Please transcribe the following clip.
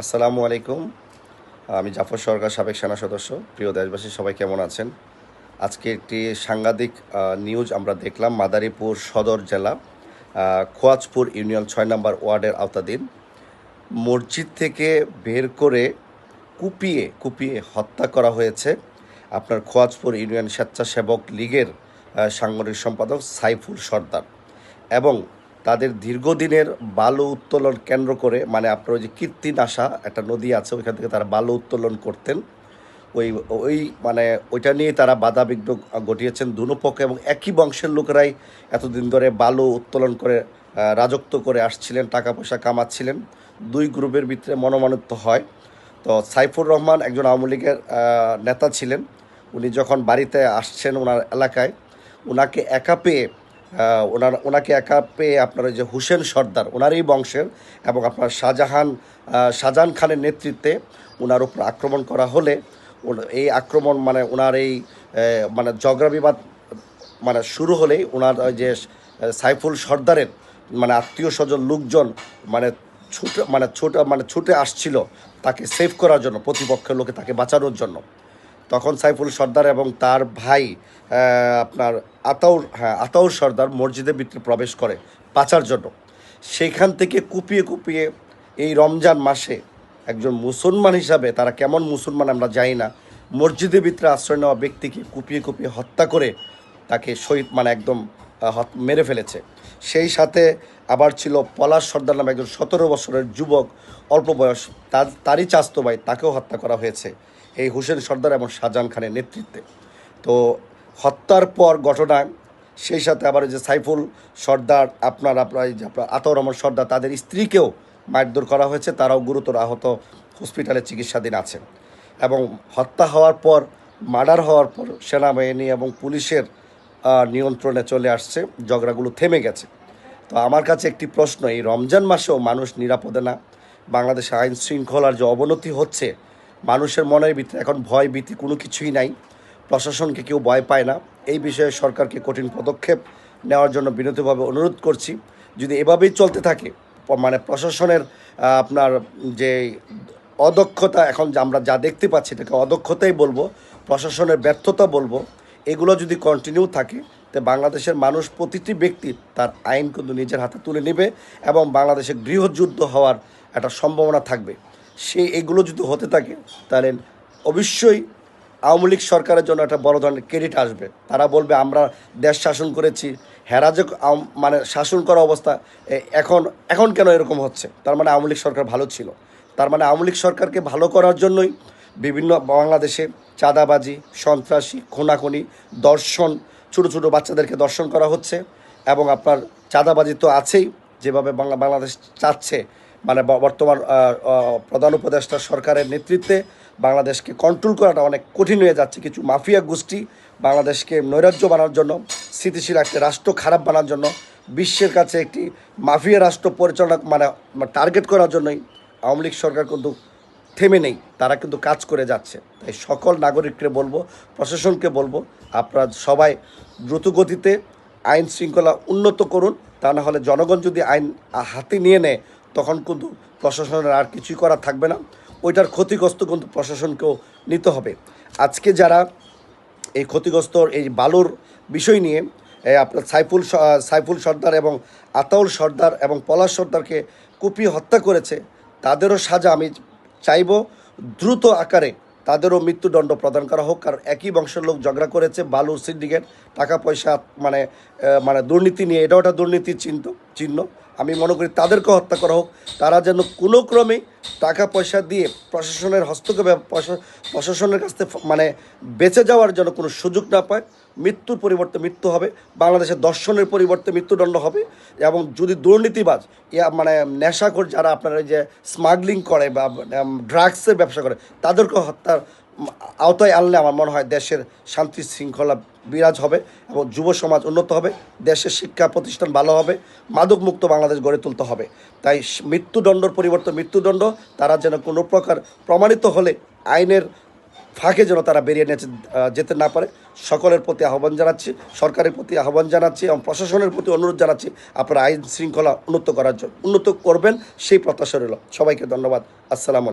আসসালামু আলাইকুম। আমি জাফর সরকার, সাবেক সেনা সদস্য। প্রিয় দেশবাসী, সবাই কেমন আছেন? আজকে একটি সাংঘাতিক নিউজ আমরা দেখলাম। মাদারীপুর সদর জেলা খোয়াজপুর ইউনিয়ন ছয় নম্বর ওয়ার্ডের আওতাধীন। মসজিদ থেকে বের করে কুপিয়ে কুপিয়ে হত্যা করা হয়েছে আপনার খোয়াজপুর ইউনিয়ন স্বেচ্ছাসেবক লীগের সাংগঠনিক সম্পাদক সাইফুল সর্দার। এবং তাদের দীর্ঘদিনের বালু উত্তোলন কেন্দ্র করে মানে আপনার ওই যে কীর্তিনাশা একটা নদী আছে, ওইখান থেকে তারা বালু উত্তোলন করতেন। ওই ওই মানে ওইটা নিয়ে তারা বাধা বিঘ্ন ঘটিয়েছেন দুনো পক্ষে এবং একই বংশের লোকেরাই এতদিন ধরে বালু উত্তোলন করে রাজত্ব করে আসছিলেন টাকা পয়সা কামাচ্ছিলেন। দুই গ্রুপের ভিতরে মনোমানিত্য হয়। তো সাইফুর রহমান একজন আওয়ামী লীগের নেতা ছিলেন। উনি যখন বাড়িতে আসছেন ওনার এলাকায় ওনাকে একা পেয়ে ওনার ওনাকে একা পেয়ে আপনার যে হুসেন সর্দার, ওনারই বংশের এবং আপনার শাহজাহান শাহজাহান খানের নেতৃত্বে ওনার উপর আক্রমণ করা হলে এই আক্রমণ মানে ওনার এই মানে ঝগড়া বিবাদ মানে শুরু হলেই ওনার যে সাইফুল সর্দারের মানে আত্মীয় স্বজন লোকজন মানে ছুটে মানে ছুটে মানে ছুটে আসছিল তাকে সেভ করার জন্য, প্রতিপক্ষের লোকে তাকে বাঁচানোর জন্য। তখন সাইফুল সর্দার এবং তার ভাই আপনার আতাউর হ্যাঁ আতাউর সর্দার মসজিদের ভিতরে প্রবেশ করে পাচার জন্য। সেইখান থেকে কুপিয়ে কুপিয়ে এই রমজান মাসে একজন মুসলমান হিসাবে তারা কেমন মুসলমান আমরা জানি না মসজিদের ভিতরে আশ্রয় নেওয়া ব্যক্তিকে কুপিয়ে কুপিয়ে হত্যা করে তাকে শহীদ মানে একদম মেরে ফেলেছে। সেই সাথে আবার ছিল পলাশ সর্দার নামে একজন সতেরো বছরের যুবক, অল্প বয়স, তার, তারই চাস্তো ভাই তাকেও হত্যা করা হয়েছে। এই হুসেন সর্দার এবং শাহজাহান খানের নেতৃত্বে। তো হত্যার পর ঘটনা সেই সাথে আবার যে সাইফুল সর্দার, আপনার আপনার যে আপনার আতর রহমান সর্দার, তাদের স্ত্রীকেও মারধর করা হয়েছে। তারাও গুরুতর আহত, হসপিটালে চিকিৎসাধীন আছেন। এবং হত্যা হওয়ার পর, মার্ডার হওয়ার পর সেনাবাহিনী এবং পুলিশের নিয়ন্ত্রণে চলে আসছে। ঝগড়াগুলো থেমে গেছে। তো আমার কাছে একটি প্রশ্ন, এই রমজান মাসেও মানুষ নিরাপদে না? বাংলাদেশে আইন শৃঙ্খলার যে অবনতি হচ্ছে মানুষের মনের ভিতরে এখন ভয় ভীতি কোনো কিছুই নাই। প্রশাসনকে কেউ ভয় পায় না। এই বিষয়ে সরকারকে কঠিন পদক্ষেপ নেওয়ার জন্য বিনীতভাবে অনুরোধ করছি। যদি এভাবেই চলতে থাকে মানে প্রশাসনের আপনার যে অদক্ষতা এখন আমরা যা দেখতে পাচ্ছি, এটাকে অদক্ষতাই বলব, প্রশাসনের ব্যর্থতা বলব, এগুলো যদি কন্টিনিউ থাকে, তো বাংলাদেশের মানুষ প্রতিটি ব্যক্তি তার আইন কিন্তু নিজের হাতে তুলে নেবে এবং বাংলাদেশে গৃহযুদ্ধ হওয়ার একটা সম্ভাবনা থাকবে। সে এগুলো যদি হতে থাকে, তাহলে অবশ্যই আওয়ামী লীগ সরকারের জন্য একটা বড় ধরনের ক্রেডিট আসবে। তারা বলবে, আমরা দেশ শাসন করেছি হেরা যে মানে শাসন করা অবস্থা এখন এখন কেন এরকম হচ্ছে? তার মানে আওয়ামী লীগ সরকার ভালো ছিল। তার মানে আওয়ামী লীগ সরকারকে ভালো করার জন্যই বিভিন্ন বাংলাদেশে চাঁদাবাজি, সন্ত্রাসী, খুনাখুনি, দর্শন, ছোটো ছোটো বাচ্চাদেরকে দর্শন করা হচ্ছে এবং আপনার চাঁদাবাজি তো আছেই, যেভাবে বাংলা, বাংলাদেশ চাচ্ছে মানে বর্তমান প্রধান উপদেষ্টা সরকারের নেতৃত্বে বাংলাদেশকে কন্ট্রোল করাটা অনেক কঠিন হয়ে যাচ্ছে। কিছু মাফিয়া গোষ্ঠী বাংলাদেশকে নৈরাজ্য বানানোর জন্য, স্থিতিশীল একটা রাষ্ট্র খারাপ বানার জন্য, বিশ্বের কাছে একটি মাফিয়া রাষ্ট্র পরিচালনা মানে টার্গেট করার জন্যই আওয়ামী লীগ সরকার কিন্তু থেমে নেই। তারা কিন্তু কাজ করে যাচ্ছে। তাই সকল নাগরিককে বলব, প্রশাসনকে বলব, আপনারা সবাই দ্রুত গতিতে আইন শৃঙ্খলা উন্নত করুন। তা না হলে জনগণ যদি আইন হাতে নিয়ে নেয় তখন কিন্তু প্রশাসনের আর কিছুই করা থাকবে না। ওইটার ক্ষতিগ্রস্ত কিন্তু প্রশাসনকেও নিতে হবে। আজকে যারা এই ক্ষতিগ্রস্ত এই বালুর বিষয় নিয়ে আপনার সাইফুল সাইফুল সর্দার এবং আতাউল সর্দার এবং পলাশ সর্দারকে কুপিয়ে হত্যা করেছে, তাদেরও সাজা আমি চাইব। দ্রুত আকারে তাদেরও মৃত্যুদণ্ড প্রদান করা হোক, কারণ একই বংশের লোক ঝগড়া করেছে বালুর সিন্ডিকেট, টাকা পয়সা মানে মানে দুর্নীতি নিয়ে, এটাও একটা দুর্নীতির চিহ্ন চিহ্ন। আমি মনে করি তাদেরকে হত্যা করা হোক। তারা যেন কোনো ক্রমে টাকা পয়সা দিয়ে প্রশাসনের হস্তক্ষেপে প্রশা- প্রশাসনের কাছ থেকে মানে বেঁচে যাওয়ার জন্য কোনো সুযোগ না পায়, মৃত্যুর পরিবর্তে মৃত্যু হবে, বাংলাদেশের দর্শনের পরিবর্তে মৃত্যুদণ্ড হবে এবং যদি দুর্নীতিবাজ, ইয়া মানে নেশাখোর যারা আপনারা যে স্মাগলিং করে বা ড্রাগসের ব্যবসা করে তাদেরকে হত্যার আওতায় আনলে আমার মনে হয় দেশের শান্তি শৃঙ্খলা বিরাজ হবে এবং যুব সমাজ উন্নত হবে, দেশের শিক্ষা প্রতিষ্ঠান ভালো হবে মাদক মুক্ত বাংলাদেশ গড়ে তুলতে হবে। তাই মৃত্যুদণ্ডর পরিবর্তে মৃত্যুদণ্ড, তারা যেন কোনো প্রকার প্রমাণিত হলে আইনের ফাঁকে যেন তারা বেরিয়ে যেতে না পারে। সকলের প্রতি আহ্বান জানাচ্ছি, সরকারের প্রতি আহ্বান জানাচ্ছি এবং প্রশাসনের প্রতি অনুরোধ জানাচ্ছি, আপনারা আইন শৃঙ্খলা উন্নত করার জন্য উন্নত করবেন, সেই প্রত্যাশা রইল। সবাইকে ধন্যবাদ। আসসালামু